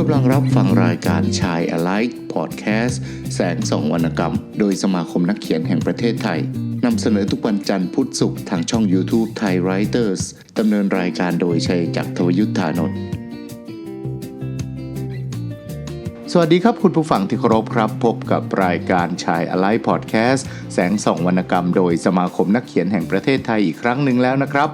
กำลังรับฟังรายการชาย Alike Podcast แสงสองวรรณกรรม โดยสมาคมนักเขียนแห่งประเทศไทยนำเสนอทุกวันจันทร์พุธศุกร์ทางช่อง YouTube Thai Writers ดำเนินรายการโดยชัยจักรทวยุทธานนท์สวัสดีครับคุณผู้ฟังที่เคารพครับ พบกับรายการชาย Alike Podcast แสงส่องวรรณกรรม โดยสมาคมนักเขียนแห่งประเทศไทยอีกครั้งหนึ่งแล้วนะครับ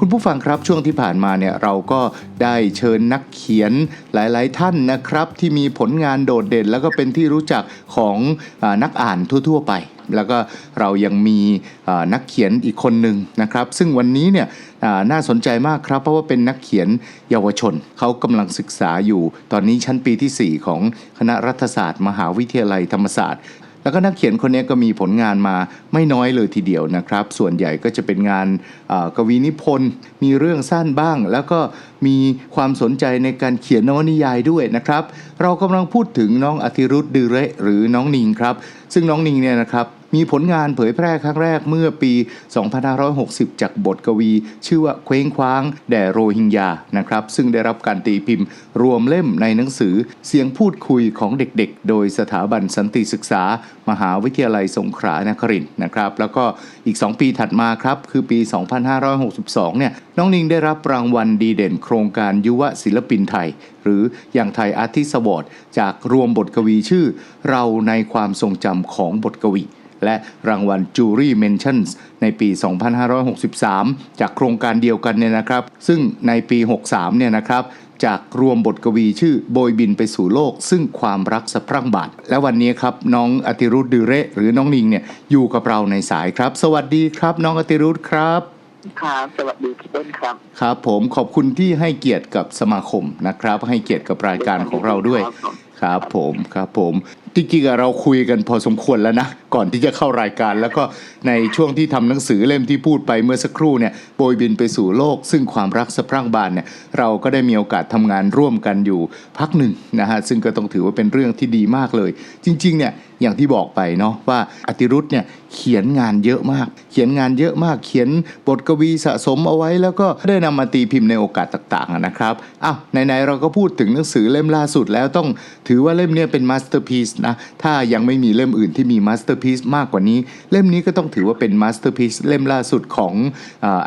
คุณผู้ฟังครับช่วงที่ผ่านมาเนี่ยเราก็ได้เชิญนักเขียนหลาย ๆ ท่านนะครับ ที่มีผลงานโดดเด่น แล้วก็เป็นที่รู้จักของอนักอ่านทั่ว ๆ ไป แล้วก็เรายังมีนักเขียนอีกคนหนึ่งนะครับ ซึ่งวันนี้เนี่ยน่าสนใจมากครับเพราะว่าเป็นนักเขียนเยาวชน เขากำลังศึกษาอยู่ ตอนนี้ชั้นปีที่ 4 ของคณะรัฐศาสตร์ มหาวิทยาลัยธรรมศาสตร์ แล้วก็นักเขียนคนนี้ก็มีผลงานมาไม่น้อยเลยทีเดียวนะครับ ส่วนใหญ่ก็จะเป็นงานกวีนิพนธ์มีเรื่องสั้นบ้าง แล้วก็มีความสนใจในการเขียนนวนิยายด้วยนะครับ เรากำลังพูดถึงน้องอธิรุธดือเรหรือน้องนิงครับ ซึ่งน้องนิงเนี่ยนะครับ มีผลงานเผยแพร่ครั้งแรกเมื่อปี 2560 จากบทกวี ชื่อว่าเคว้งคว้าง แด่โรฮิงญานะครับ ซึ่งได้รับการตีพิมพ์ รวมเล่มในหนังสือเสียงพูดคุยของเด็กๆ โดยสถาบันสันติศึกษา มหาวิทยาลัยสงขลานครินทร์นะครับ แล้วก็อีก 2 ปีถัดมาครับ คือปี 2562 เนี่ยน้องนิงได้รับรางวัลดีเด่นโครงการยุวศิลปินไทย หรืออย่างไทยอาร์ติสวอร์ดจากรวมบทกวีชื่อ เราในความทรงจำของบทกวี และรางวัล Jury Mentions ในปี 2563 จากโครงการเดียวกันเนี่ยนะครับ ซึ่งในปี 63 เนี่ยนะครับจากรวมบทกวีชื่อโบยบินไปสู่โลก ซึ่งความรักสะพรั่งบาทและวันนี้ครับน้องอติรุธดือเระหรือน้องนิงเนี่ยอยู่กับเราในสายครับ สวัสดีครับ น้องอติรุธครับครับสวัสดีพี่ต้นครับครับ ผมขอบคุณที่ให้เกียรติกับสมาคมนะครับ ให้เกียรติกับรายการของเราด้วย ครับผมครับผมครับผมจริงๆเราคุยกันพอสมควรแล้วนะ ก่อนที่จะเข้ารายการ แล้วก็ในช่วงที่ทำหนังสือเล่มที่พูดไปเมื่อสักครู่เนี่ยโบยบินไปสู่โลก ซึ่งความรักสะพรั่งบานเนี่ยเราก็ได้มีโอกาสทำงานร่วมกันอยู่พักหนึ่งนะฮะซึ่งก็ต้องถือว่าเป็นเรื่องที่ดีมากเลย จริงๆเนี่ยอย่างที่บอกไปเนาะว่าอติรุธเนี่ยเขียนงานเยอะมาก เขียนงานเยอะมาก เขียนบทกวีสะสมเอาไว้ แล้วก็ได้นำมาตีพิมพ์ในโอกาสต่างๆนะครับอ้าวไหนๆเราก็พูดถึงหนังสือเล่มล่าสุดแล้วต้องถือว่าเล่มเนี้เป็นมาสเตอร์พีซนะ ถ้ายังไม่มีเล่มอื่นที่มีมาสเตอร์พีซมากกว่านี้ เล่มนี้ก็ต้องถือว่าเป็นมาสเตอร์พีซเล่มล่าสุดของ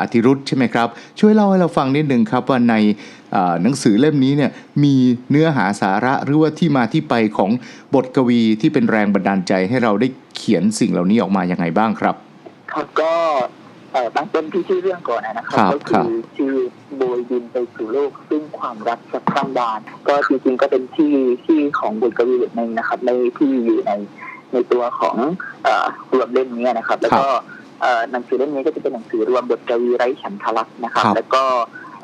อธิรุธใช่ไหมครับ ช่วยเล่าให้เราฟังนิดนึงครับว่าในหนังสือเล่มนี้เนี่ยมีเนื้อหาสาระหรือว่าที่มาที่ไปของบทกวีที่เป็นแรงบันดาลใจให้เราได้เขียนสิ่งเหล่านี้ออกมาอย่างไงบ้างครับครับก็ เอ่อตั้งต้นที่ชื่อเรื่องก่อนนะครัครับก็ครัคืบอชื่อโบยบินไปสู่โลก ซึ่งความรักสะพรั่งบาน ก็จริงๆก็เป็นที่ที่ของบทกวีบทหนึ่งนะครับ ในที่อยู่ในในตัวของเอ่อรวมเล่มนี้นะครับ แล้วก็เอ่อหนังสือเล่มนี้ก็จะเป็นหนังสือรวมบทกวีไร้ฉันทลักษณ์นะครับครับแล้วก็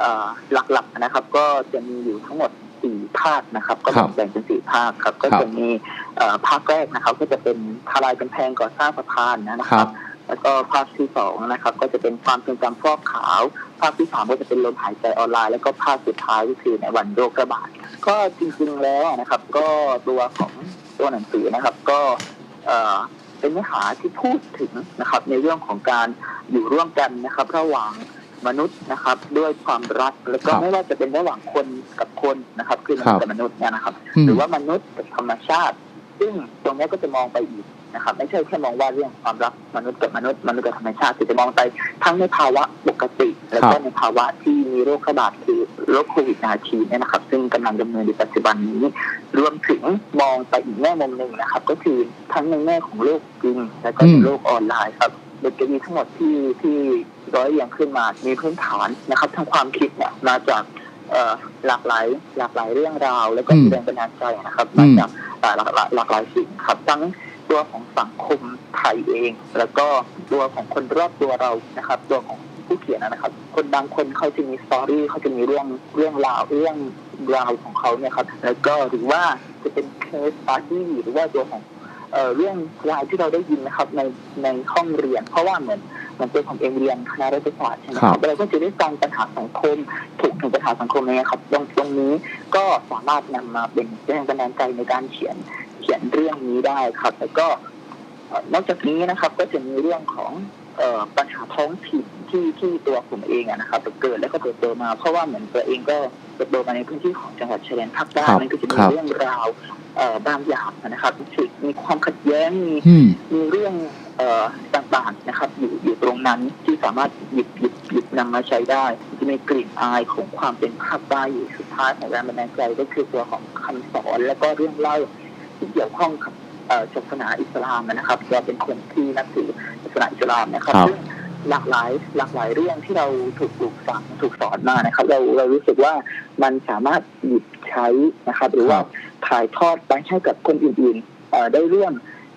เอ่อหลักๆนะครับ ก็จะมีอยู่ทั้งหมดสี่ภาคนะครับ ก็ครับแบ่งเป็นสี่ภาคครับ ก็ครับจะมีเอ่อภาคแรกนะครับ ก็จะเป็นทลายกำแพงก่อสร้างสะพานนะคครัรับบ แล้วก็ภาคที่สองนะครับ ก็จะเป็นความทรงจำฟอกขาว ภาคที่สามก็จะเป็นลมหายใจออนไลน์ แล้วก็ภาคสุดท้ายก็คือในวันโรคระบาด ก็จริงๆแล้วนะครับ ก็ตัวของตัวหนังสือนะครับ ก็เอ่อเป็นเนื้อหาที่พูดถึงนะครับ ในเรื่องของการอยู่ร่วมกันนะครับ ระหว่างมนุษย์นะครับ ด้วยความรักแล้วก็ครับไม่ว่าจะเป็นระหว่างคนกับคนนะครับคือมครันุษบย์กับมนุษย์เนี่ยนะครับอืมหรือว่ามนุษย์กับธรรมชาติ ซึ่งตรงนี้ก็จะมองไปอีก นะครับ ไม่ใช่แค่มองว่าเรื่องความรักมนุษย์กับมนุษย์มนุษย์กับธรรมชาติแต่จะมองไปทั้งในภาวะปกติ แล้วก็ครับในภาวะที่มีโรคระบาดคือโรคโควิด -19 เนี่ยนะครับ ซึ่งกำลังดำเนินในปัจจุบันนี้ รวมถึงมองไปอีกแง่มุมหนึ่งนะครับ ก็คือทั้งในแง่ของโลกจริง และก็ในโลกออนไลน์ครับบทกวีทั้งหมดที่ที่ร้อยเรียงขึ้นมา มีพื้นฐานนะครับทั้งความคิดเนี่ยมาจากเอ่อหลากหลายหลากหลายเรื่องราว แล้วก็อืมแรงบันดาลใจนะครับอืมามจากเอ่อหลากหลายหลากหลายสิ่งครับทั้ง ตัวของสังคมไทยเอง แล้วก็ตัวของคนรอบตัวเรานะครับ ตัวของผู้เขียนนะครับ คนบางคนเขาจะมีสตอรี่เขาจะมีเรื่องเรื่องราวเรื่องราวของเขาเนี่ยครับ แล้วก็หรือว่าจะเป็นเคสปาร์ตี้หรือว่าตัวของเอ่อเรื่องราวที่เราได้ยินนะครับในในห้องเรียน เพราะว่าเหมือนเหมันเป็นผมเองเรียนคณะรัฐศาสตร์ใช่ไหมคครัรับบเราก็จะได้ฟังปัญหาสังคมถูกถึงปัญหาสังคมเนี่ยครับตรงตรงนี้ก็สามารถนำมาเป็นแรงบันดาลใจในการเขียนเขียนเรื่องนี้ได้ครับ แล้วก็เอ่อนอกจากนี้นะครับ ก็จะมีเรื่องของเอ่อปัญหาท้องถิ่นที่ที่ตัวผมเองอะนะครับเกิดแล้วก็เติบโตมาเพราะว่าเหมือนตัวเองก็เติบโตมาในพื้นที่ของจังหวัดชายแดนภาคใต้ครับมันก็จะมีครับเรื่องราวเอ่อบางอย่างนะครับที่มีความขัดแย้งมีอืมมีเรื่องเอ่อต่างๆนะครับ อยู่อยู่ตรงนั้นที่สามารถหยิบหยิบหยิบนำมาใช้ได้จะมีกลิ่นอายของความเป็นภาคใต้อยู่สุดท้ายของแรงบันดาลใจก็คือตัวของคำสอน และก็เรื่องเล่า ที่เกี่ยวข้องกับเอ่อศาสนาอิสลามนะครับเราเป็นคนที่นับถือศาสนาอิสลามนะครับครับซึ่งหลากหลายหลากหลายเรื่องที่เราถูกปลูกฝังถูกสอนมานะครับ เราเรารู้สึกว่ามันสามารถหยิบใช้นะครับ หรือว่าถ่ายทอดไปให้กับคนอื่นๆเอ่อได้เรื่อง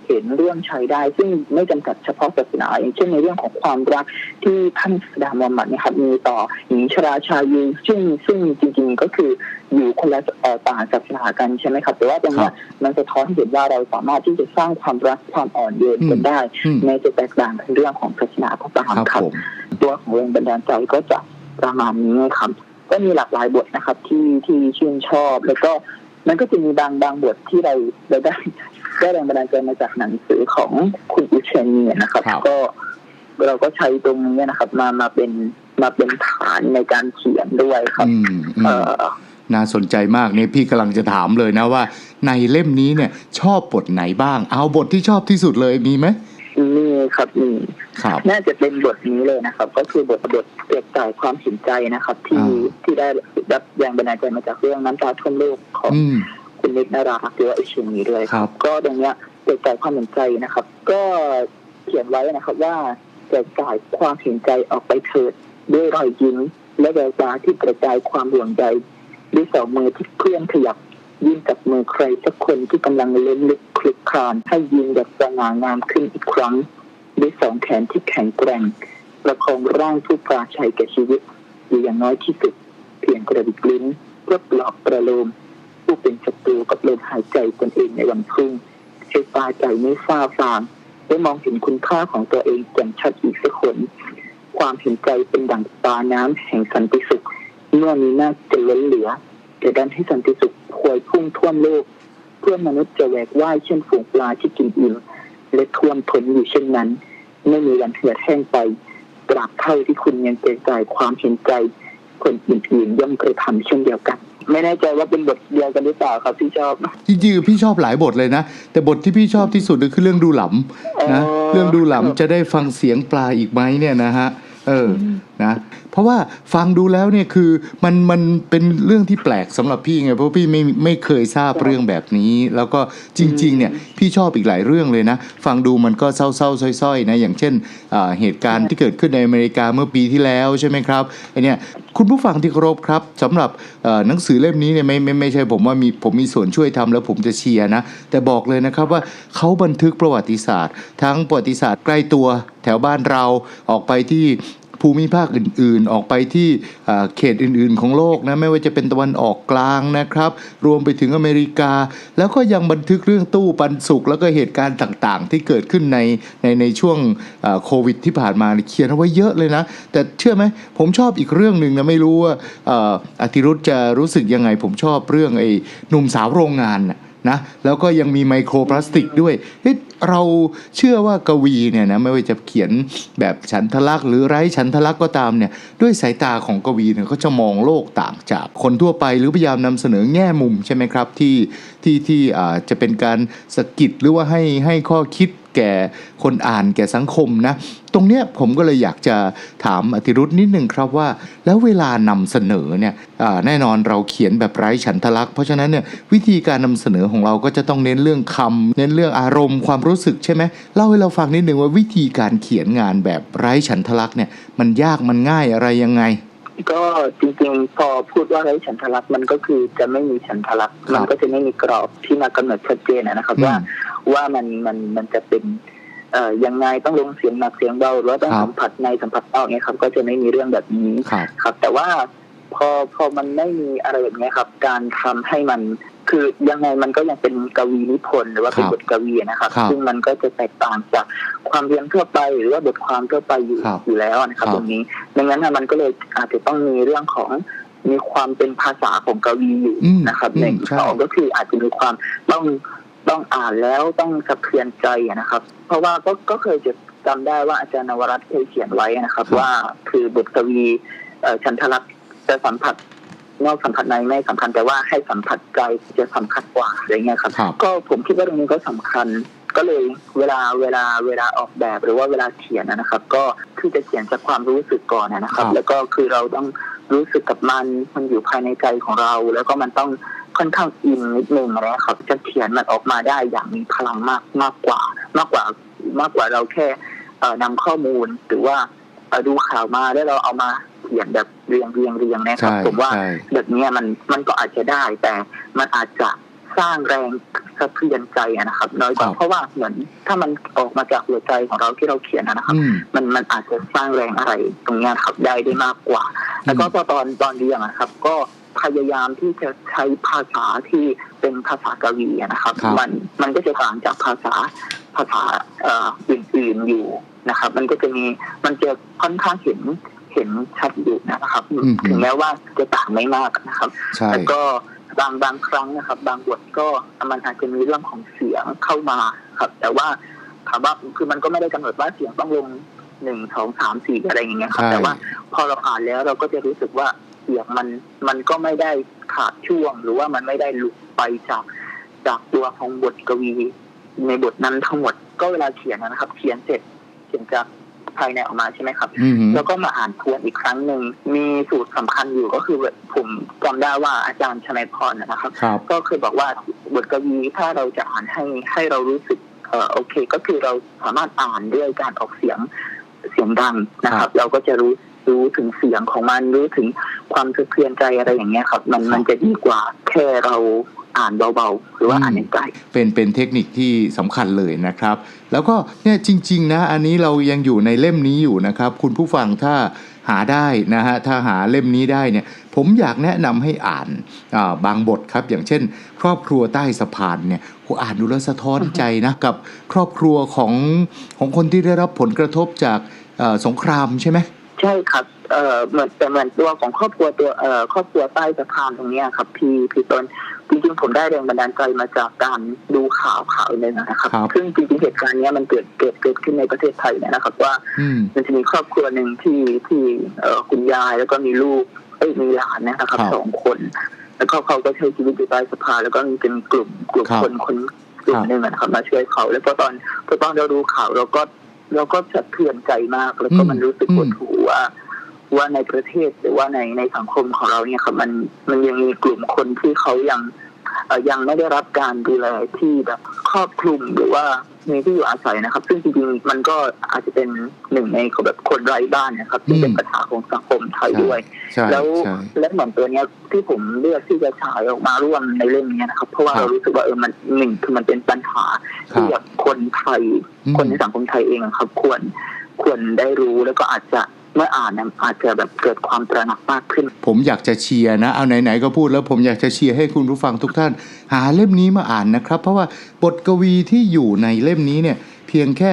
เห็นเรื่องใช้ได้ ซึ่งไม่จำกัดเฉพาะศาสนาอย่างเช่นในเรื่องของความรักที่ท่านสดามอมมัดเนะครับมีต่อหญิงชราชายีซึ่งซึ่งจริง ๆ ก็คือ อยู่คนละเอ่อต่างศาสนากันใช่ไหมครับแต่ว่าตรงเนี้ยมันสะท้อนให้เห็นว่าเราสามารถที่จะสร้างความรักความอ่อนโยนกันได้อืมในจะแตกต่างกันเรื่องของศาสนาก็ตามครับครับผมตัวของแรงบันดาลใจก็จะประมาณนี้ครับก็มีหลากหลายบทนะครับที่ที่ชื่นชอบ แล้วก็มันก็จะมีบางบางบทที่เราเราได้ได้แรงบันดาลใจมาจากหนังสือของคุณอุเชนีนะครับครับก็เราก็ใช้ตรงนี้นะครับ มามาเป็นมาเป็นฐานในการเขียนด้วยครับอืมอืมเอ่อ น่าสนใจมากเนี่ยพี่กำลังจะถามเลยนะว่า ในเล่มนี้เนี่ยชอบบทไหนบ้าง เอาบทที่ชอบที่สุดเลยมีไหมมีครับมีครับ น่าจะเป็นบทนี้เลยนะครับ ก็คือบทบทเปรียบจ่ายความเห็นใจนะครับ ที่อ่าที่ได้รับแรงบันดาลใจมาจากเรื่องน้ำตาท่วมโลกของอืมคุณนิดนาราหรือว่าอิชิมีด้วยครับ ก็ตรงเนี้ยเกิดจากความเห็นใจนะครับ ก็เขียนไว้นะครับ ว่าเกิดจากความเห็นใจออกไปเถิดด้วยรอยยิ้มและแววตาที่กระจายความห่วงใย ด้วยสองมือที่เคลื่อนขยับยื่นกับมือใครสักคนที่กำลังเล่นลึกคลุกคลานให้ยืนแบบสง่างามขึ้นอีกครั้งด้วยสองแขนที่แข็งแกร่งประคองร่างผู้ปราชัยแก่ชีวิตอยู่อย่างน้อยที่สุด เพียงกระดิกลิ้นเพื่อปลอบประโลม ผู้เป็นศัตรูกับลมหายใจตนเองในวันพรุ่งใช้ตาใจไม่ฟ้าฟางได้มองเห็นคุณค่าของตัวเองแจ่มชัดอีกสักคน ความเห็นใจเป็นดั่งตาน้ำแห่งสันติสุข เมื่อมีหน้าจะล้นเหลือจะดันให้สันติสุขพวยพุ่งท่วมโลก เพื่อมนุษย์จะแหวกว่ายเช่นฝูงปลาที่กินอิ่มและท่วมท้นอยู่เช่นนั้น ไม่มีวันเหือดแห้งไปตราบเท่าที่คุณยังเกรงใจความเห็นใจ คนอื่นๆย่อมเคยทำเช่นเดียวกัน ไม่แน่ใจว่าเป็นบทเดียวกันหรือเปล่าครับที่ชอบจริงๆพี่ชอบหลายบทเลยนะ แต่บทที่พี่ชอบที่สุดก็คือเรื่องดูหลำนะอ๋อเรื่องดูหลำจะได้ฟังเสียงปลาอีกไหมเนี่ยนะฮะเออนะ เพราะว่าฟังดูแล้วเนี่ยคือมันมันเป็นเรื่องที่แปลกสำหรับพี่ไงเพราะพี่ไม่ไม่เคยทราบเรื่องแบบนี้ แล้วก็จริง ๆ เนี่ยพี่ชอบอีกหลายเรื่องเลยนะ ฟังดูมันก็เศร้าๆส้อยๆนะอย่างเช่นเหตุการณ์ที่เกิดขึ้นในอเมริกาเมื่อปีที่แล้วใช่ไหมครับไอเนี่ยคุณผู้ฟังที่เคารพครับสำหรับหนังสือเล่มนี้เนี่ยไม่ไม่ไม่ใช่ผมว่ามีผมมีส่วนช่วยทำแล้วผมจะเชียร์นะ แต่บอกเลยนะครับว่าเขาบันทึกประวัติศาสตร์ ทั้งประวัติศาสตร์ใกล้ตัวแถวบ้านเราออกไปที่ ภูมิภาคอื่นๆ ออกไปที่เขตอื่นๆ ของโลกนะไม่ว่าจะเป็นตะวันออกกลางนะครับ รวมไปถึงอเมริกา แล้วก็ยังบันทึกเรื่องตู้ปันสุกแล้วก็เหตุการณ์ต่างๆ ที่เกิดขึ้นในในในช่วงโควิดที่ผ่านมาเขียนเอาไว้เยอะเลยนะ แต่เชื่อไหมผมชอบอีกเรื่องหนึ่งนะไม่รู้ว่าอธิรุธจะรู้สึกยังไง ผมชอบเรื่องไอ้หนุ่มสาวโรงงานนะ นะแล้วก็ยังมีไมโครพลาสติกด้วยเฮ้ยเราเชื่อว่ากวีเนี่ยนะไม่ว่าจะเขียนแบบฉันทลักษ์หรือไร้ฉันทลักษ์ก็ตามเนี่ยด้วยสายตาของกวีเนี่ยเขาจะมองโลกต่างจากคนทั่วไปหรือพยายามนำเสนอแง่มุมใช่ไหมครับที่ที่ที่อ่าจะเป็นการสะกิดหรือว่าให้ให้ข้อคิด แก่คนอ่านแก่สังคมนะ ตรงเนี้ยผมก็เลยอยากจะถามอธิรุธนิดหนึ่งครับว่า แล้วเวลานำเสนอเนี่ยแน่นอนเราเขียนแบบไร้ฉันทลักษณ์เพราะฉะนั้นเนี่ยวิธีการนำเสนอของเราก็จะต้องเน้นเรื่องคำเน้นเรื่องอารมณ์ความรู้สึกใช่ไหมเล่าให้เราฟังนิดหนึ่งว่าวิธีการเขียนงานแบบไร้ฉันทลักษณ์เนี่ยมันยากมันง่ายอะไรยังไง ก็จริงๆพอพูดว่าไร้ฉันทลักษณ์มันก็คือจะไม่มีฉันทลักษณ์ครับมันก็จะไม่มีกรอบที่มากำหนดชัดเจนนะครับอืมว่าว่ามันมันมันจะเป็นเอ่อยังไงต้องลงเสียงหนักเสียงเบาหรือว่าต้องครับสัมผัสในสัมผัสนอกเนี่ยครับ ก็จะไม่มีเรื่องแบบนี้ครับครับแต่ว่าพอพอมันไม่มีอะไรแบบนี้ครับ การทำให้มัน คือยังไงมันก็ยังเป็นกวีนิพนธ์หรือว่าเป็นครับบทกวีนะครับครับ ซึ่งมันก็จะแตกต่างจากความเรียนทั่วไป หรือว่าบทความทั่วไปอยู่ครับอยู่แล้วนะครับครับ ตรงนี้ดังนั้นนะมันก็เลยอาจจะต้องมีเรื่องของมีความเป็นภาษาของกวีอยู่อืมนะครับอืมหนึ่งใช่สองก็คืออาจจะมีความต้องต้องอ่านแล้วต้องสะเทือนใจอะนะครับ เพราะว่าก็ก็เคยเจอจำได้ว่าอาจารย์นวรัตน์เคยเขียนไว้นะครับครับว่าคือบทกวีเอ่อชันทลักษณ์จะสัมผัส นอกสัมผัสในไม่สำคัญแต่ว่าให้สัมผัสใจจะสำคัญกว่าอะไรเงี้ยครับครับ ก็ผมคิดว่าตรงนี้ก็สำคัญ ก็เลยเวลาเวลาเวลาออกแบบหรือว่าเวลาเขียนนะครับ ก็คือจะเขียนจากความรู้สึกก่อนนะครับครับ แล้วก็คือเราต้องรู้สึกกับมันมันอยู่ภายในใจของเรา แล้วก็มันต้องค่อนข้างอินนิดนึงนะครับจะเขียนมันออกมาได้อย่างมีพลังมากมากกว่า มากกว่ามากกว่าเราแค่เอ่อนำข้อมูลหรือว่าเอ่อดูข่าวมาแล้วเราเอามาเขียนแบบ เรียงเรียงเรียงนะครับ ใช่ผมว่าใช่ แบบเนี้ยมันมันก็อาจจะได้ แต่มันอาจจะสร้างแรงสะเทือนใจอะนะครับ น้อยกว่าครับ เพราะว่าเหมือนถ้ามันออกมาจากหัวใจของเราที่เราเขียนอะนะครับ อืม มันมันอาจจะสร้างแรงอะไรตรงเนี้ยครับได้ได้มากกว่า แล้วก็พอตอนตอนเรียนอะครับ ก็พยายามที่จะใช้ภาษาที่เป็นภาษากวีอะนะครับ ครับ มันมันก็จะต่างจากภาษาภาษาเอ่ออื่นๆอยู่นะครับ มันก็จะมีมันจะค่อนข้างเห็น เห็นชัดอยู่นะครับอืมถึงแม้ว่าจะต่างไม่มากนะครับใช่แล้วก็บางบางครั้งนะครับ บางบทก็มันอาจจะมีเรื่องของเสียงเข้ามาครับ แต่ว่าถามว่าคือมันก็ไม่ได้กำหนดว่าเสียงต้องลงหนึ่งสองสามสี่อะไรอย่างเงี้ยครับใช่แต่ว่าพอเราอ่านแล้วเราก็จะรู้สึกว่าเสียงมันมันก็ไม่ได้ขาดช่วง หรือว่ามันไม่ได้หลุดไปจากจากตัวของบทกวีในบทนั้นทั้งหมดก็เวลาเขียนนะครับ เขียนเสร็จเขียนจาก ภายในออกมาใช่ไหมครับ อืมแล้วก็มาอ่านทวนอีกครั้งหนึ่งมีสูตรสำคัญอยู่ก็คือแบบผมจำได้ว่าอาจารย์ชนัยพรนะครับ ครับ ก็เคยบอกว่าบทกวีถ้าเราจะอ่านให้ให้เรารู้สึกเออโอเค ก็คือเราสามารถอ่านด้วยการออกเสียงเสียงดังนะคครัรับบเราก็จะรู้รู้ถึงเสียงของมันรู้ถึงความสะเทือนใจอะไรอย่างเงี้ยครับ มันครับมันจะดีกว่าแค่เรา อ่านเบาๆ หรือว่าอ่านในใจเป็นเป็นเทคนิคที่สำคัญเลยนะครับ แล้วก็เนี่ยจริง ๆ นะ อันนี้เรายังอยู่ในเล่มนี้อยู่นะครับ คุณผู้ฟังถ้าหาได้นะฮะถ้าหาเล่มนี้ได้เนี่ยผมอยากแนะนำให้อ่านอ่าบางบทครับ อย่างเช่น ครอบครัวใต้สะพานเนี่ยโหอ่านดูแล้วสะท้อนใจนะกับครอบครัวของของคนที่ได้รับผลกระทบจากเอ่อสงครามใช่ไหมใช่ครับเอ่อเหมือนแต่เหมือนตัวของครอบครัวตัวเอ่อครอบครัวใต้สะพานตรงเนี้ยครับ พี่พี่ต้น จริงๆผมได้แรงบันดาลใจมาจากการดูข่าวข่าวหนึ่งนะครับ ครับซึ่งจริงๆเหตุการณ์เนี้ยมันเกิดเกิดเกิดขึ้นในประเทศไทยเนี่ยนะครับ ว่าอืมมันจะมีครอบครัวหนึ่งที่ที่เอ่อคุณยายแล้วก็มีลูกเอ้ยมีหลานนะครับครับสองคน แล้วก็เขาก็ใช้ชีวิตอยู่ใต้สะพานแล้วก็มีเป็นกลุ่มกลุ่มครับคนคนกลุ่คมรับ หนึ่งนะครับมาช่วยเขา แล้วก็ตอนพอตอนเราดูข่าวเราก็เราก็สะเทือนใจมากแล้วก็อืมมันรู้สึกอืม ปวดหัว ว่าว่าในประเทศหรือว่าในในสังคมของเราเนี่ยครับมันมันยังมีกลุ่มคนที่เขายังเอ่อยังไม่ได้รับการดูแลที่แบบครอบคลุมหรือว่ามีที่อยู่อาศัยนะครับ ซึ่งจริงๆมันก็อาจจะเป็นหนึ่งในแบบคนไร้บ้านนะครับที่เป็นปัญหาของสังคมไทยด้วยใช่แล้วใช่และเหมือนตัวเนี้ยที่ผมเลือกที่จะฉายออกมาร่วมในเรื่องนี้นะครับ เพราะว่าครับเรารู้สึกว่าเออมันหนึ่งคือมันเป็นปัญหาครัที่บแบบคนไทยอืมคนในสังคมไทยเองอะครับ ควรควรได้รู้แล้วก็อาจจะ เมื่ออ่านเนี่ยอาจจะแบบเกิดความตระหนักมากขึ้น ผมอยากจะเชียร์นะ เอาไหนๆก็พูดแล้วผมอยากจะเชียร์ให้คุณผู้ฟังทุกท่าน หาเล่มนี้มาอ่านนะครับ เพราะว่าบทกวีที่อยู่ในเล่มนี้เนี่ยเพียงแค่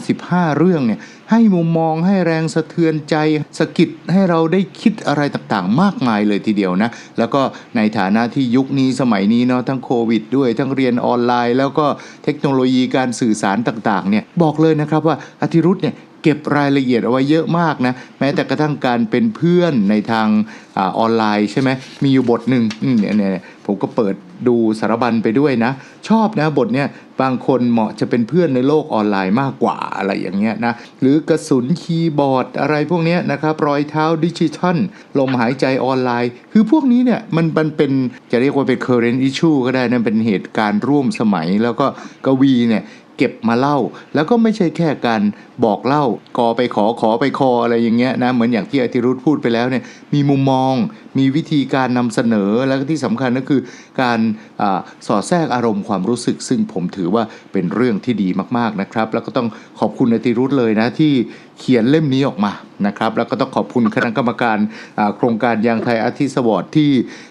55 เรื่องเนี่ยให้มุมมองให้แรงสะเทือนใจสะกิดให้เราได้คิดอะไรต่างๆ มากมายเลยทีเดียวนะ แล้วก็ในฐานะที่ยุคนี้สมัยนี้เนาะทั้งโควิดด้วย ทั้งเรียนออนไลน์ แล้วก็เทคโนโลยีการสื่อสารต่างๆเนี่ยบอกเลยนะครับว่าอธิรุธเนี่ย เก็บรายละเอียดเอาไว้เยอะมากนะแม้แต่กระทั่งการเป็นเพื่อนในทางอออนไลน์ใช่ไหมมีอยู่บทหนึ่งเนี่ยเนี่ยผมก็เปิดดูสารบัญไปด้วยนะ ชอบนะบทเนี่ยบางคนเหมาะจะเป็นเพื่อนในโลกออนไลน์มากกว่าอะไรอย่างเงี้ยนะหรือกระสุนคีย์บอร์ดอะไรพวกเนี้ยนะครับรอยเท้าดิจิทัลลมหายใจออนไลน์ คือพวกนี้เนี่ยมันมันเป็นจะเรียกว่าเป็น current issue ก็ได้นะเป็นเหตุการณ์ร่วมสมัยแล้วก็กวีเนี่ยเก็บมาเล่า แล้วก็ไม่ใช่แค่การ บอกเล่ากอไปขอขอไปคออะไรอย่างเงี้ยนะเหมือนอย่างที่อธิรุธพูดไปแล้วเนี่ยมีมุมมอง มีวิธีการนำเสนอแล้วก็ที่สำคัญก็คือการอาสอดแทรกอารมณ์ความรู้สึก ซึ่งผมถือว่าเป็นเรื่องที่ดีมากๆนะครับ แล้วก็ต้องขอบคุณอธิรุธเลยนะที่เขียนเล่มนี้ออกมานะครับแล้วก็ต้องขอบคุณคณะกรรมการอ่าโครงการยางไทยอาร์ติสวอร์ดที่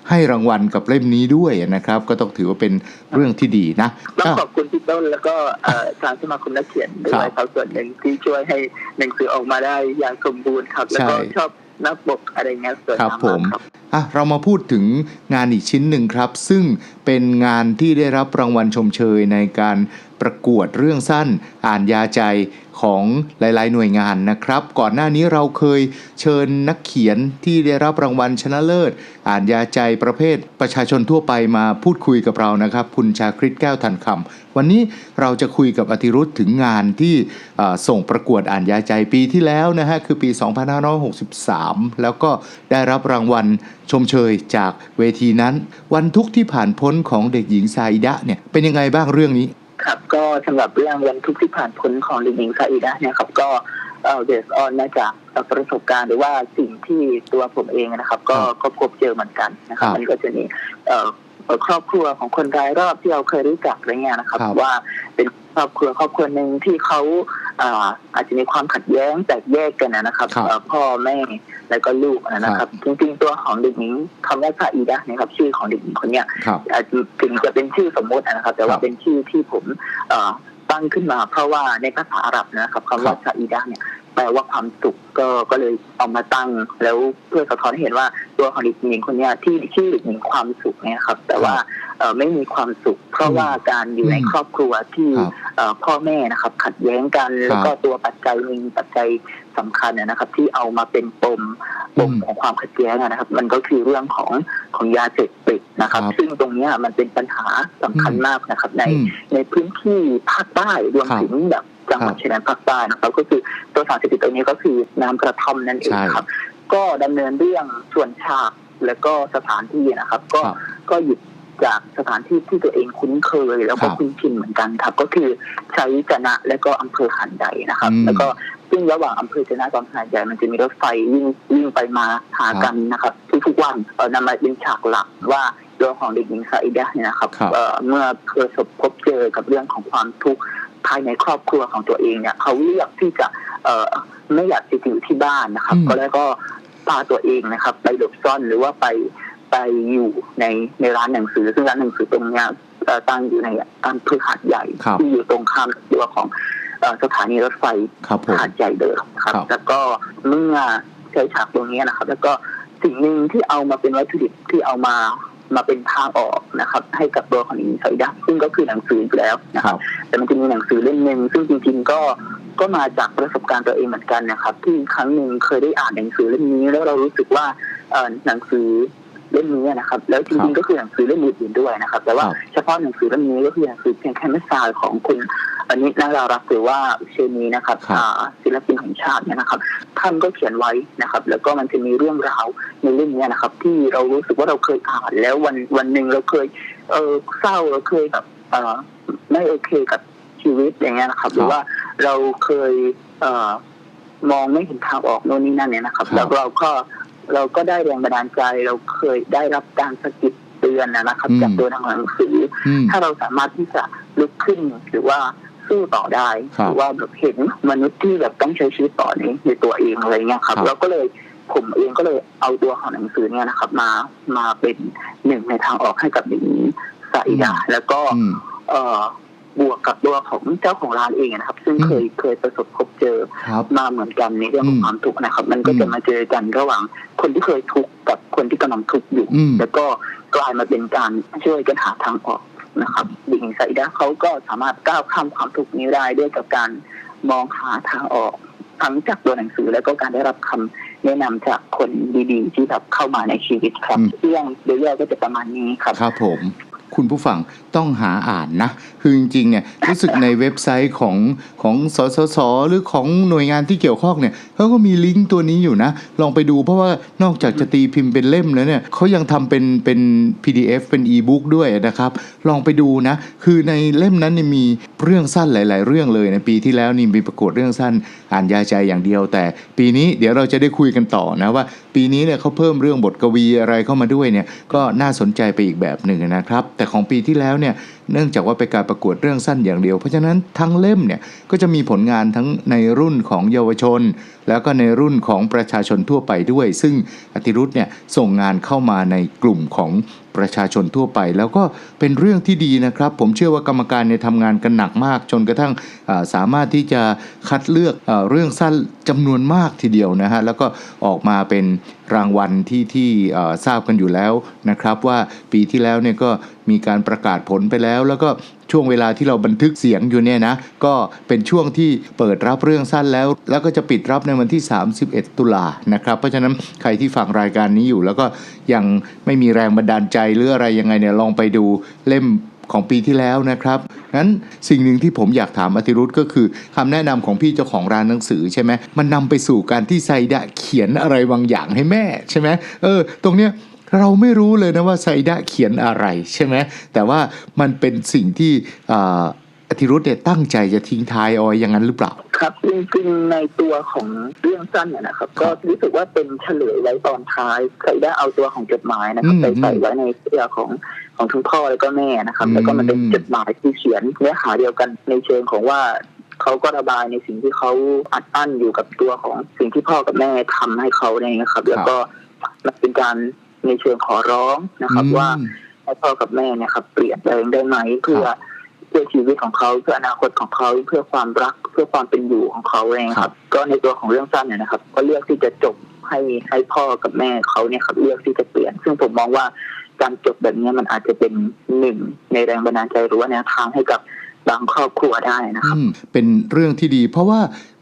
ให้รางวัลกับเล่มนี้ด้วยนะครับ ก็ต้องถือว่าเป็นเรื่องที่ดีนะต้องอะขอบคุณพี่ต้นแล้วก็เอ่อทางสมาคมนักเขียนด้วครัยบครับส่วนหนึ่งที่ช่วยให้หนังสือออกมาได้อย่างสมบูรณ์ครับ แล้วก็ใช่ชอบหนักปกอะไรเงี้ยสวยครับงามผมมากครับอะเรามาพูดถึงงานอีกชิ้นหนึ่งครับ ซึ่งเป็นงานที่ได้รับรางวัลชมเชยในการ ประกวดเรื่องสั้นอ่านยาใจของหลาย ๆ หน่วยงานนะครับ ก่อนหน้านี้เราเคยเชิญนักเขียนที่ได้รับรางวัลชนะเลิศ อ่านยาใจประเภทประชาชนทั่วไปมาพูดคุยกับเรานะครับ คุณชาคริตแก้วทันคำวันนี้เราจะคุยกับอธิรุธถึงงานที่ส่งประกวดอ่านยาใจปีที่แล้วนะฮะคือปี 2563 แล้วก็ได้รับรางวัลชมเชยจากเวทีนั้น วันทุกข์ที่ผ่านพ้นของเด็กหญิงซาอิดะเนี่ยเป็นยังไงบ้างเรื่องนี้ ครับก็สำหรับเรื่องวันทุกข์ที่ผ่านพ้นของเด็กหญิงซาอิดะเนี่ยครับก็เอ่อเบสออนมาจากประสบการณ์หรือว่าสิ่งที่ตัวผมเองนะครับ ก็ครับก็พบเจอเหมือนกันนะครับครับมันก็จะมีเอ่อเอ่อครอบครัวของคนรายรอบที่เราเคยรู้จักอะไรเงี้ยนะครับครับว่าเป็นครอบครัวครอบครัวหนึ่งที่เขา อ่าอาจจะมีความขัดแย้งแตกแยกกันนะครับครับเอ่อพ่อแม่แล้วก็ลูกนะครับจริงๆตัวของเด็กหญิงคำว่าซาอิดะเนะครับ ชื่อของเด็กหญิงคนเนี้ยครับอาจจะถึงจะเป็นชื่อสมมตินะครับ แต่คว่ารับเป็นชื่อที่ผมเอ่อตั้งขึ้นมาเพราะว่าในภาษาอาหรับนะครับคำว่าครับซาอิดะเนี่ย แปลว่าความสุขก็ก็เลยเอามาตั้ง แล้วเพื่อสะท้อนให้เห็นว่าตัวของเด็กหญิงคนเนี้ยที่ชื่อเด็กหญิงความสุขเนี่ยครับ แต่ว่าเอ่อไม่มีความสุข เพราะว่าการอยู่ในอืมครอบครัวที่ครับเอ่อพ่อแม่นะครับ ขัดแย้งกันแล้วก็ตัวปัจจัยหนึ่งปัจจัยสำคัญนะครับ ที่เอามาเป็นปมปมอืมของความขัดแย้งนะครับ มันก็คือเรื่องของของยาเสพติดนะครับครับซึ่งตรงเนี้ยมันเป็นปัญหาสำคัญอืมมากนะครับ ในอืมในพื้นที่ภาคใต้รวมครับถึงแบบ จังหวัดครับชายแดนภาคใต้นะครับก็คือตัวสารเสพติดตัวนี้ก็คือน้ำกระท่อมนั่นเองใช่ครับ ก็ดำเนินเรื่องส่วนฉากแล้วก็สถานที่นะครับ ก็ครับก็หยิบจากสถานที่ที่ตัวเองคุ้นเคย แล้วก็ครับคุ้นชินเหมือนกันครับ ก็คือใช้จะนะและก็อำเภอหันใหญ่นะครับอืมแล้วก็ซึ่งระหว่างอำเภอจะนะกับอำเภอหันใหญ่มันจะมีรถไฟวิ่งวิ่งไปมาหากันนะครับทุกๆวันเออนำมาเป็นฉากหลักว่าตัวของเด็กหญิงซาอิดะเนี่ยนะครับครับเอ่อเมื่อประสบพบเจอกับเรื่องของความทุกข์ ภายในครอบครัวของตัวเองเนี่ยเขาเลือกที่จะเอ่อไม่อยากจะอยู่ที่บ้านนะครับอืมก็แล้วก็พาตัวเองนะครับ ไปหลบซ่อนหรือว่าไปไปอยู่ในในร้านหนังสือ ซึ่งร้านหนังสือตรงเนี้ยเอ่อตั้งอยู่ในอำเภอหาดใหญ่ครับที่อยู่ตรงข้ามกับตัวของเอ่อสถานีรถไฟครับผมหาดใหญ่เดิมครับครับ แล้วก็เมื่อใช้ฉากตรงนี้นะครับ แล้วก็สิ่งหนึ่งที่เอามาเป็นวัตถุดิบที่เอามา มาเป็นทางออกนะครับ ให้กับตัวของอินไซดัซึ่งก็คือหนังสืออยู่แล้วนะคครัรับบแต่มันจะมีหนังสือเล่มหนึ่งซึ่งจริงๆก็ก็มาจากประสบการณ์ตัวเองเหมือนกันนะครับ ที่ครั้งหนึ่งเคยได้อ่านหนังสือเล่มนี้ แล้วเรารู้สึกว่าเอ่อหนังสือเล่มนี้นะครับ แล้วจครัริงบๆก็คือหนังสือเล่มอื่นๆด้วยนะครับ แต่ว่าครับเฉพาะหนังสือเล่มนี้ก็คือหนังสือเพียงแค่ไม่ทรายของคุณ อนิจนารารักษ์หรือว่าเชนีนะครับครับอ่าศิลปินแห่งชาติเนี่ยนะครับ ท่านก็เขียนไว้นะครับ แล้วก็มันจะมีเรื่องราวในเล่มเนี้ยนะครับ ที่เรารู้สึกว่าเราเคยอ่านแล้ววันวันหนึ่งเราเคย เออเศร้าเราเคยแบบเออไม่โอเคกับชีวิตอย่างเงี้ยนะครับ หรือว่าเราเคยเอ่อมองไม่เห็นทางออกโน่นนี่นั่นเนี่ยนะครับครับ แล้วเราก็เราก็ได้แรงบันดาลใจเราเคยได้รับการสะกิดเตือนนะครับอืมจากตัวทางหนังสืออืมถ้าเราสามารถที่จะลุกขึ้นหรือว่า สู้ต่อได้ครับหรือว่าแบบเห็นมนุษย์ที่แบบต้องใช้ชีวิตต่อในในตัวเองอะไรเงี้ยครับครับเราก็เลยผมเองก็เลยเอาตัวของหนังสือเนี่ยนะครับ มามาเป็นหนึ่งในทางออกให้กับเด็กหญิงซาอิดาแล้วก็อืมเอ่อบวกกับตัวของเจ้าของร้านเองนะครับ ซึ่งอืมเคยเคยประสบพบเจอครับมาเหมือนกันในเรื่องขออืงมความทุกข์นะครับ มันก็อืมจะมาเจอกันระหว่างคนที่เคยทุกข์กับคนที่กำลังทุกข์อยู่อืมแล้วก็กลายมาเป็นการช่วยกันหาทางออก นะครับหญิงไซดาเขาก็สามารถก้าวข้ามความทุกข์นี้ได้ด้วยกับการมองหาทางออกทั้งจากตัวหนังสือแล้วก็การได้รับคำแนะนำจากคนดีๆ ที่แบบเข้ามาในชีวิตครับอืมเรื่องเรื่องก็จะประมาณนี้ครับครับผม คุณผู้ฟังต้องหาอ่านนะ คือจริงๆเนี่ยรู้สึกในเว็บไซต์ของของสสสหรือของหน่วยงานที่เกี่ยวข้องเนี่ยเขาก็มีลิงก์ตัวนี้อยู่นะ ลองไปดูเพราะว่านอกจากจะตีพิมพ์เป็นเล่มแล้วเนี่ยเขายังทำเป็นเป็น PDF เป็นอีบุ๊กด้วยนะครับ ลองไปดูนะ คือในเล่มนั้นเนี่ยมีเรื่องสั้นหลาย ๆ เรื่องเลยในปีที่แล้วนี่มีประกวดเรื่องสั้นอ่านยาใจอย่างเดียว แต่ปีนี้เดี๋ยวเราจะได้คุยกันต่อนะว่า ปีนี้เนี่ยเขาเพิ่มเรื่องบทกวีอะไรเข้ามาด้วยเนี่ยก็น่าสนใจไปอีกแบบหนึ่งนะครับแต่ของปีที่แล้วเนี่ยเนื่องจากว่าเป็นการประกวดเรื่องสั้นอย่างเดียว เพราะฉะนั้นทั้งเล่มเนี่ยก็จะมีผลงานทั้งในรุ่นของเยาวชน แล้วก็ในรุ่นของประชาชนทั่วไปด้วย ซึ่งอติรุธเนี่ยส่งงานเข้ามาในกลุ่มของประชาชนทั่วไป แล้วก็เป็นเรื่องที่ดีนะครับ ผมเชื่อว่ากรรมการเนี่ยทำงานกันหนักมาก จนกระทั่งาสามารถที่จะคัดเลือกเอเรื่องสั้นจำนวนมากทีเดียวนะฮะแล้วก็ออกมาเป็นรางวัลที่ที่ทราบกันอยู่แล้วนะครับ ว่าปีที่แล้วเนี่ยก็มีการประกาศผลไปแล้วแล้ว แล้วก็ช่วงเวลาที่เราบันทึกเสียงอยู่เนี่ยนะ ก็เป็นช่วงที่เปิดรับเรื่องสั้นแล้ว แล้วก็จะปิดรับในวันที่ 31 ตุลานะครับ เพราะฉะนั้นใครที่ฟังรายการนี้อยู่ แล้วก็ยังไม่มีแรงบันดาลใจหรืออะไรยังไงเนี่ยลองไปดูเล่มของปีที่แล้วนะครับงั้นสิ่งหนึ่งที่ผมอยากถามอติรุธก็คือคำแนะนำของพี่เจ้าของร้านหนังสือใช่ไหมมันนำไปสู่การที่ไซดะเขียนอะไรบางอย่างให้แม่ใช่ไหมเออ ตรงเนี้ย เราไม่รู้เลยนะว่าไซดะเขียนอะไรใช่ไหมแต่ว่ามันเป็นสิ่งที่อ่าอธิรุธเนี่ยตั้งใจจะทิ้งท้ายเอาไว้อย่างนั้นหรือเปล่า ครับจริงๆในตัวของเรื่องสั้นเนี่ยนะครับ ก็รู้สึกว่าเป็นเฉลยไว้ตอนท้ายเคยได้เอาตัวของจดหมายนะครับอืมไปใส่ไว้ในเสื้อของของทั้งพ่อแล้วก็แม่นะครับอืมแล้วก็มันเป็นจดหมายที่เขียนเนื้อหาเดียวกันในเชิงของว่าเขาก็ระบายในสิ่งที่เขาอัดอั้นอยู่กับตัวของสิ่งที่พ่อกับแม่ทำให้เขาเนี่ยนะครับ แล้วก็มันเป็นการ ในเชิงขอร้องนะครับ ว่าอืมให้พ่อกับแม่เนี่ยครับ เปลี่ยนแปลงได้ไหมเพื่อเพื่อชีวิตของเขาเพื่ออนาคตของเขาเพื่อความรักเพื่อความเป็นอยู่ของเขาเองครับ ก็ในตัวของเรื่องสั้นเนี่ยนะครับ ก็เลือกที่จะจบให้ให้พ่อกับแม่เขาเนี่ยครับเลือกที่จะเปลี่ยน ซึ่งผมมองว่าการจบแบบนี้มันอาจจะเป็นหนึ่งในแรงบันดาลใจหรือว่าแนวทางให้กับบางครอบครัวได้นะครับอืมเป็นเรื่องที่ดี เพราะว่า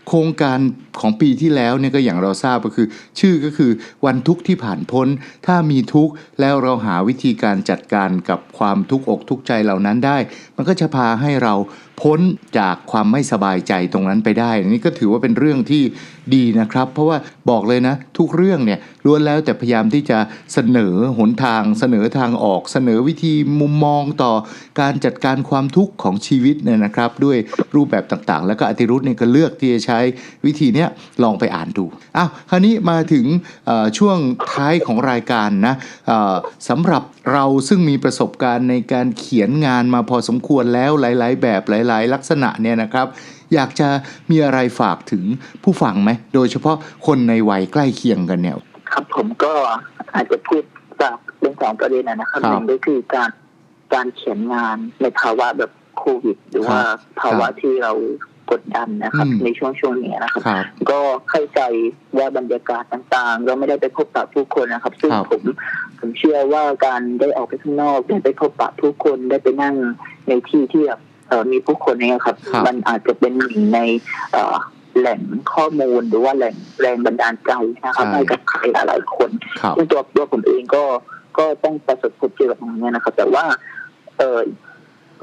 โครงการของปีที่แล้วเนี่ยก็อย่างเราทราบก็คือ ชื่อก็คือวันทุกข์ที่ผ่านพ้น ถ้ามีทุกข์แล้วเราหาวิธีการจัดการกับความทุกข์อกทุกข์ใจเหล่านั้นได้ มันก็จะพาให้เรา พ้นจากความไม่สบายใจตรงนั้นไปได้นี่ก็ถือว่าเป็นเรื่องที่ดีนะครับ เพราะว่าบอกเลยนะ ทุกเรื่องเนี่ยล้วนแล้วแต่พยายามที่จะเสนอหนทาง เสนอทางออก เสนอวิธีมุมมองต่อการจัดการความทุกข์ของชีวิตเนี่ยนะครับ ด้วยรูปแบบต่างๆ แล้วก็อติรุธเนี่ยก็เลือกที่จะใช้วิธีเนี้ยลองไปอ่านดูอ้าวคราวนี้มาถึงช่วงท้ายของรายการนะสำหรับ เราซึ่งมีประสบการณ์ในการเขียนงานมาพอสมควรแล้วหลาย ๆ แบบหลาย ๆ ลักษณะเนี่ยนะครับ อยากจะมีอะไรฝากถึงผู้ฟังไหม โดยเฉพาะคนในวัยใกล้เคียงกันเนี่ย ครับผมก็อาจจะพูดจากเป็นสองประเด็นนะครับครับหนึ่งก็คือการการเขียนงานในภาวะแบบโควิด หรือว่าครับภาวะที่เรา กดดันนะครับอืมในช่วงช่วงนี้นะครับครับ ก็เข้าใจว่าบรรยากาศต่างๆ เราไม่ได้ไปพบปะผู้คนนะครับ ซึ่งครับผมผมเชื่อว่าการได้ออกไปข้างนอกได้ไปพบปะผู้คนได้ไปนั่งในที่ที่แบบเอ่อมีผู้คนเนี่ยครับครับ มันอาจจะเป็นหนึ่งในเอ่อแหล่งข้อมูลหรือว่าแหล่งแรงบันดาลใจนะครับใช่ให้กับใครหลายๆคนครับซึ่งตัวตัวผมเองก็ก็ต้องประสบพบเจอกับตรงนี้นะครับ แต่ว่า เออ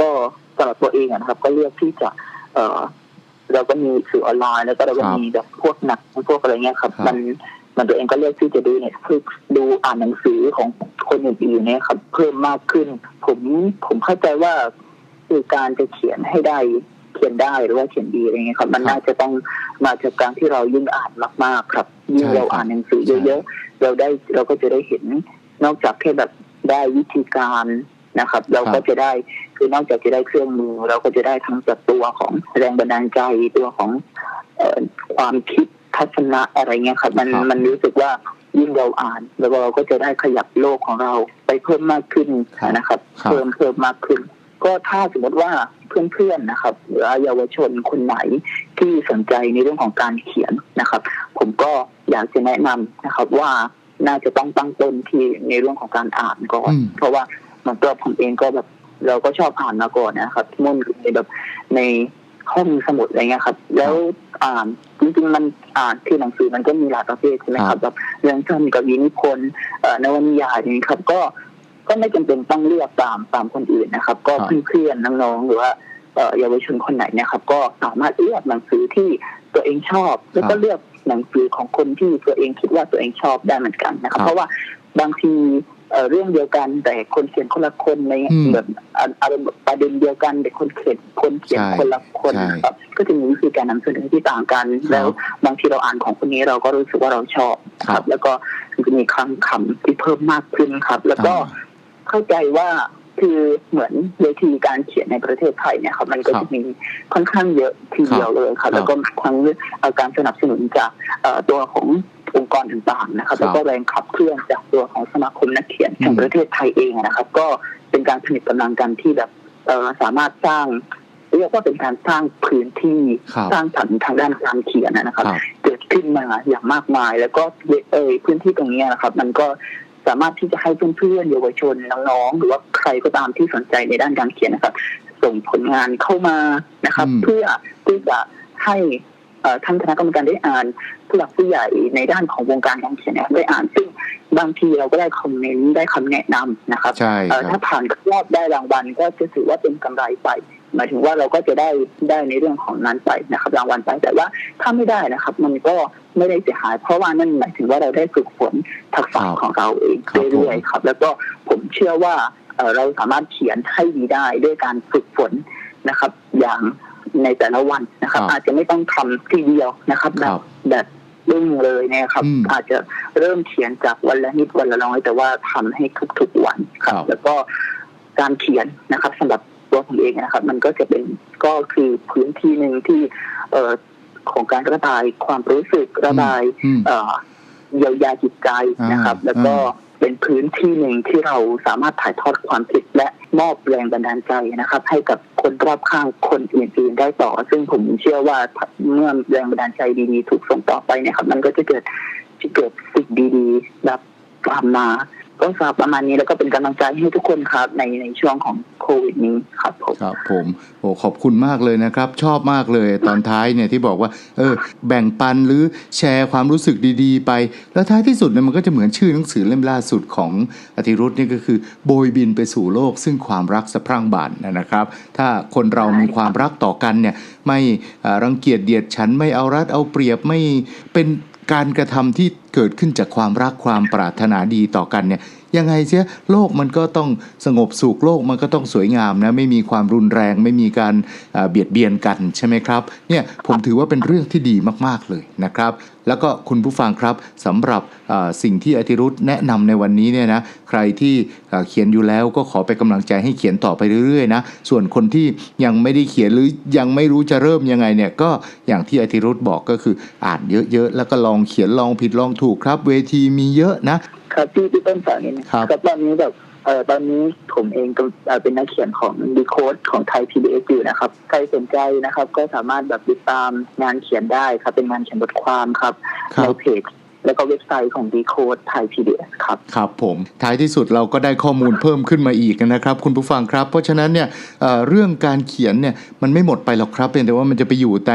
ก็สำหรับตัวเองอะนะครับ ก็เลือกที่จะ เออ เราก็มีสื่อออนไลน์แล้วก็เราก็ครับมีแบบพวกหนังพวกอะไรเงี้ยครับครับ มันมันตัวเองก็เลือกที่จะดูเนี่ยคือดูอ่านหนังสือของคนอื่นๆเนี่ยครับ เพิ่มมากขึ้น ผมผมเข้าใจว่าคือการจะเขียนให้ได้เขียนได้หรือว่าเขียนดีอะไรเงี้ยครับ มันครับน่าจะต้องมาจากการที่เรายิ่งอ่านมากๆ ครับยิ่งใช่เราครับอ่านหนังสือใช่เยอะๆเราได้เราก็จะได้เห็นนอกจากแค่แบบได้วิธีการนะครับ เราก็จะได้ คือนอกจากจะได้เครื่องมือเราก็จะได้ทั้งจากตัวของแรงบันดาลใจตัวของเอ่อความคิดทัศนะอะไรเงี้ยครับมันครับมันรู้สึกว่ายิ่งเราอ่าน แล้วเราก็จะได้ขยับโลกของเราไปเพิ่มมากขึ้นนะครับครับเพิ่มเพิ่มมากขึ้น ก็ถ้าสมมติว่าเพื่อนๆนะครับหรือว่าเยาวชนคนไหนที่สนใจในเรื่องของการเขียนนะครับ ผมก็อยากจะแนะนำนะครับว่าน่าจะต้องตั้งต้นที่ในเรื่องของการอ่านก่อนอืมเพราะว่าเหมันตัวผมเองก็แบบ เราก็ชอบอ่านมาก่อนนะครับมุ่นในแบบในห้องสมุดอะไรเงี้ยครับ แล้วอ่านจริงๆมันอ่านคือหนังสือมันก็มีหลายประเภทใช่ไหมครับแบบเรื่องสั้นกับวินิพนธ์เอ่อนวนิยายอย่างนี้ครับ ก็ก็ไม่จำเป็นต้องเลือกตามตามคนอื่นนะครับ ก็ครับเพื่อนๆน้องๆหรือว่าเอ่อเยาวชนคนไหนเนะครับ ก็สามารถเลือกหนังสือที่ตัวเองชอบ แล้วก็เลือกหนังสือของคนที่ตัวเองคิดว่าตัวเองชอบได้เหมือนกันนะครับ เพราะว่าบางที เอ่อเรื่องเดียวกันแต่คนเขียนคนละคนในอืมแบบอ่าอารมณ์แบบประเด็นเดียวกัน แต่คนเขียนคนเขียนใช่คนละคนใช่ครับก็จะมีวิธีการนำเสนอที่ต่างกัน แล้วบางทีเราอ่านของคนนี้เราก็รู้สึกว่าเราชอบคครัรับบแล้วก็มันจะมีคำคำที่เพิ่มมากขึ้นครับ แล้วก็อ่าเข้าใจว่าคือเหมือนเวทีการเขียนในประเทศไทยเนี่ยครับมันก็ครับจะมีค่อนข้างเยอะทีเดียวเลยคครัรับบแล้วก็ทั้งเอ่อการสนับสนุนจากเอ่อตัวของ องค์กรต่างๆนะครับครับแล้วก็แรงขับเคลื่อนจากตัวของสมาคมนักเขียนแห่งอืมประเทศไทยเองนะครับ ก็เป็นการผนึกกำลังกันที่แบบเอ่อสามารถสร้างเรียกว่าเป็นการสร้างพื้นที่ครับสร้างสรรค์ทางด้านการเขียนนะครับครับ เกิดขึ้นมาอย่างมากมาย แล้วก็เออพื้นที่ตรงนี้นะครับ มันก็สามารถที่จะให้เพื่อนๆเยาวชนน้องๆหรือว่าใครก็ตามที่สนใจในด้านการเขียนนะครับ ส่งผลงานเข้ามานะครับอืมเพื่อที่จะให้เอ่อ ท่านคณะกรรมการได้อ่านผู้หลักผู้ใหญ่ในด้านของวงการการเขียนเนี่ยได้อ่านซึ่งบางทีเราก็ได้คอมเมนต์ได้คำแนะนำนะครับใช่เอ่อครัถ้าบผ่านรอบได้รางวัลก็จะถือว่าเป็นกำไรไปหมายถึงว่าเราก็จะได้ได้ในเรื่องของนั้นไปนะครับ รางวัลไปแต่ว่าถ้าไม่ได้นะครับ มันก็ไม่ได้เสียหาย เพราะว่านั่นหมายถึงว่าเราได้ฝึกฝนทักษะครับของเราเองครับเรื่อยๆครับ แล้วก็ผมเชื่อว่าเอ่อเราสามารถเขียนให้ดีได้ด้วยการฝึกฝนนะครับ อย่าง ในแต่ละวันนะครับครับ อาจจะไม่ต้องทำทีเดียวนะครับคแบรับบแบบดึงเลยนะครับอืมอาจจะเริ่มเขียนจากวันละนิดวันละน้อย แต่ว่าทำให้ทุกๆวันครัครับบแล้วก็การเขียนนะครับสำหรับตัวผมเองนะครับ มันก็จะเป็นก็คือพื้นที่หนึ่งที่ เอ่อของการระบายความรู้สึกระบายอืมเอ่อเยียวยาจิตใจนะครับอ่าแล้วก็อ่า เป็นพื้นที่หนึ่งที่เราสามารถถ่ายทอดความคิดและมอบแรงบันดาลใจนะครับ ให้กับคนรอบข้างคนอื่นๆได้ต่อ ซึ่งผมเชื่อว่าเมื่อแรงบันดาลใจดีๆ ถูกส่งต่อไปเนี่ยครับ มันก็จะเกิดจะเกิดสิ่งดีๆแบบตามมา ก็สำหรับประมาณนี้แล้วก็เป็นกำลังใจให้ทุกคนครับในในช่วงของโควิดนี้ครับผมครับผมโอ้ขอบคุณมากเลยนะครับ ชอบมากเลยตอนท้ายเนี่ยที่บอกว่า เออ แบ่งปันหรือแชร์ความรู้สึกดีๆ ไป แล้วท้ายที่สุดเนี่ยมันก็จะเหมือนชื่อหนังสือเล่มล่าสุดของอธิรุธนี่ก็คือ โบยบินไปสู่โลก ซึ่งความรักสะพรั่งบานนะครับ ถ้าคนเรามีความรักต่อกันเนี่ย ไม่รังเกียจเดียดฉันไม่เอารัดเอาเปรียบไม่เป็นการกระทำที่ เกิดขึ้นจากความรักความปรารถนาดีต่อกันเนี่ยยังไงเสียโลกมันก็ต้องสงบสุขโลกมันก็ต้องสวยงามนะไม่มีความรุนแรงไม่มีการเบียดเบียนกันใช่ไหมครับเนี่ยผมถือว่าเป็นเรื่องที่ดีมากๆเลยนะครับ แล้วก็คุณผู้ฟังครับสำหรับสิ่งที่อธิรุธแนะนำในวันนี้เนี่ยนะใครที่เขียนอยู่แล้วก็ขอไปนกำลังใจให้เขียนต่อไปเรื่อยๆนะส่วนคนที่ยังไม่ได้เขียนหรือยังไม่รู้จะเริ่มยังไงเนี่ยก็อย่างที่อธิรุธบอกก็คืออ่านเยอะๆแล้วก็ลองเขียนลองผิดลองถูกครับเวทีมีเยอะนะ ครับพี่พี่ต้นสอนนี่นะครับ ตอนนี้แบบเอ่อตอนนี้ผมเองก็เอ่อเป็นนักเขียนของดีโคดของไทย PBS อยู่นะครับ ใครสนใจนะครับ ก็สามารถแบบติดตามงานเขียนได้ครับ เป็นงานเขียนบทความครับครับ ในเพจ แล้วก็เว็บไซต์ของดีโคดไทย PBS ครับ ครับผม ท้ายที่สุดเราก็ได้ข้อมูลเพิ่มขึ้นมาอีกนะครับ คุณผู้ฟังครับ เพราะฉะนั้นเนี่ยเอ่อเรื่องการเขียนเนี่ยมันไม่หมดไปหรอกครับเพียงแต่ว่ามันจะไปอยู่ใน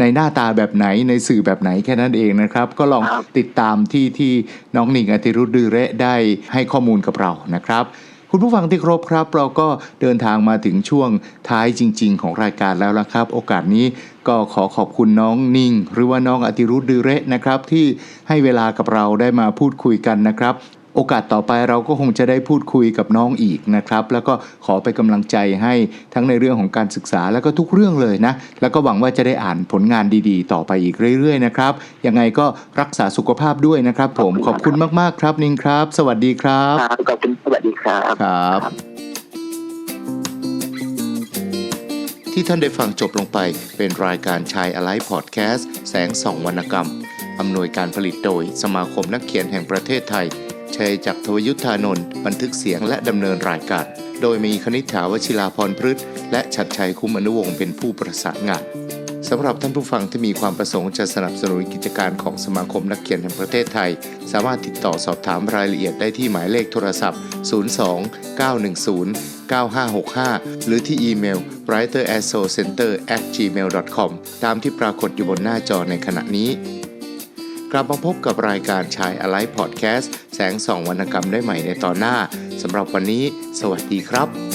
ในหน้าตาแบบไหนในสื่อแบบไหนแค่นั้นเองนะครับ ก็ลองครับติดตามที่ที่น้องหนิงอติรุธดือเระได้ให้ข้อมูลกับเรานะครับ คุณผู้ฟังที่ครบครับ เราก็เดินทางมาถึงช่วงท้ายจริง ๆ ของรายการแล้วละครับ โอกาสนี้ก็ขอขอบคุณน้องนิ่ง หรือว่าน้องอติรุธดืเระนะครับ ที่ให้เวลากับเราได้มาพูดคุยกันนะครับ โอกาสต่อไปเราก็คงจะได้พูดคุยกับน้องอีกนะครับ แล้วก็ขอไปนกำลังใจให้ทั้งในเรื่องของการศึกษาแล้วก็ทุกเรื่องเลยนะ แล้วก็หวังว่าจะได้อ่านผลงานดีๆ ต่อไปอีกเรื่อยๆนะครับยังไงก็รักษาสุขภาพด้วยนะครับ ผมขอบคุณมากๆครับนิงครับ สวัสดีครับครับขอบคุณสวัสดีครับครับ ที่ท่านได้ฟังจบลงไปเป็นรายการชายอะไลพอดแคสต์แสงส่องวรรณกรรมอำนวยการผลิตโดยสมาคมนักเขียนแห่งประเทศไทย ชัยจักรทวยุทธานนท์บันทึกเสียงและดำเนินรายการ โดยมีคณิษฐาวชิลาพรพฤษและชัดชัยคุ้มอนุวงศ์เป็นผู้ประสานงานสำหรับท่านผู้ฟังที่มีความประสงค์จะสนับสนุนกิจการของสมาคมนักเขียนแห่งประเทศไทย สามารถติดต่อสอบถามรายละเอียดได้ที่หมายเลขโทรศัพท์ 02 910 9565 หรือที่อีเมล writerassocenter@gmail.com ตามที่ปรากฏอยู่บนหน้าจอในขณะนี้ กลับมาพบกับรายการชายอะไรพอดแคสต์แสงส่องวรรณกรรมได้ใหม่ในตอนหน้าสำหรับวันนี้ สวัสดีครับ